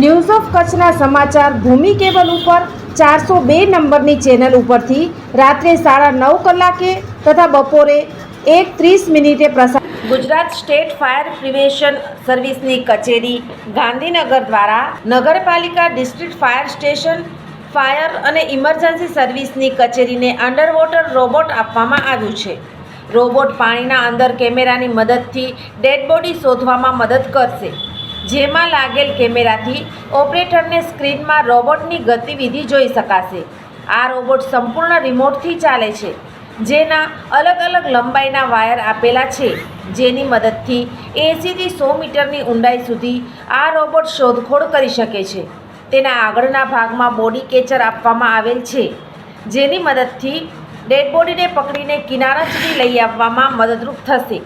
news of કચ્છના સમાચાર ભૂમિ cable ઉપર ચારસો બે નંબરની ચેનલ ઉપરથી રાત્રે સાડા નવ કલાકે તથા બપોરે એક ત્રીસ મિનિટે પ્રસાર ગુજરાત સ્ટેટ ફાયર પ્રિવેશન સર્વિસની કચેરી ગાંધીનગર દ્વારા નગરપાલિકા ડિસ્ટ્રિક્ટ ફાયર સ્ટેશન ફાયર અને ઇમરજન્સી સર્વિસની કચેરીને અંડરવોટર રોબોટ આપવામાં આવ્યું છે. રોબોટ પાણીના અંદર કેમેરાની મદદથી ડેડ બોડી શોધવામાં મદદ કરશે. જેમાં લાગેલ કેમેરાથી ઓપરેટરને સ્ક્રીનમાં રોબોટની ગતિવિધિ જોઈ શકાશે. આ રોબોટ સંપૂર્ણ રિમોટથી ચાલે છે. જેના અલગ અલગ લંબાઈના વાયર આપેલા છે. જેની મદદથી એંસીથી સો મીટરની ઊંડાઈ સુધી આ રોબોટ શોધખોળ કરી શકે છે. તેના આગળના ભાગમાં બોડી કેચર આપવામાં આવેલ છે. જેની મદદથી ડેડ બોડીને પકડીને કિનારા સુધી લઈ આવવામાં મદદરૂપ થશે.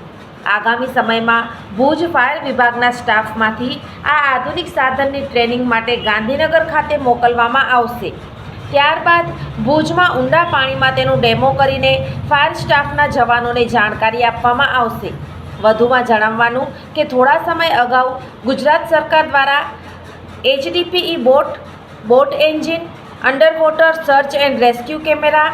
આગામી સમયમાં ભુજ ફાયર વિભાગના સ્ટાફમાંથી આ આધુનિક સાધનની ટ્રેનિંગ માટે ગાંધીનગર ખાતે મોકલવામાં આવશે. ત્યારબાદ ભુજમાં ઊંડા પાણીમાં તેનું ડેમો કરીને ફાયર સ્ટાફના જવાનોને જાણકારી આપવામાં આવશે. વધુમાં જણાવવાનું કે થોડા સમય અગાઉ ગુજરાત સરકાર દ્વારા HDPE boat boat engine, underwater search and rescue camera,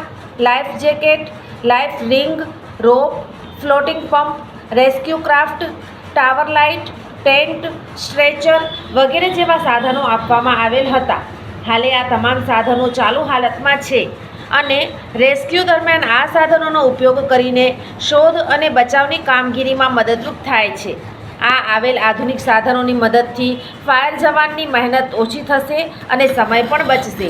life jacket, life ring, rope, floating pump rescue craft, tower light tent stretcher વગેરે જેવા સાધનો આપવામાં આવેલ હતા. હાલે આ તમામ સાધનો ચાલુ હાલતમાં છે અને રેસ્ક્યુ દરમિયાન આ સાધનોનો ઉપયોગ કરીને શોધ અને બચાવની કામગીરીમાં મદદરૂપ થાય છે. આ આવેલ આધુનિક સાધનોની મદદથી ફાયર જવાનની મહેનત ઓછી થશે અને સમય પણ બચશે.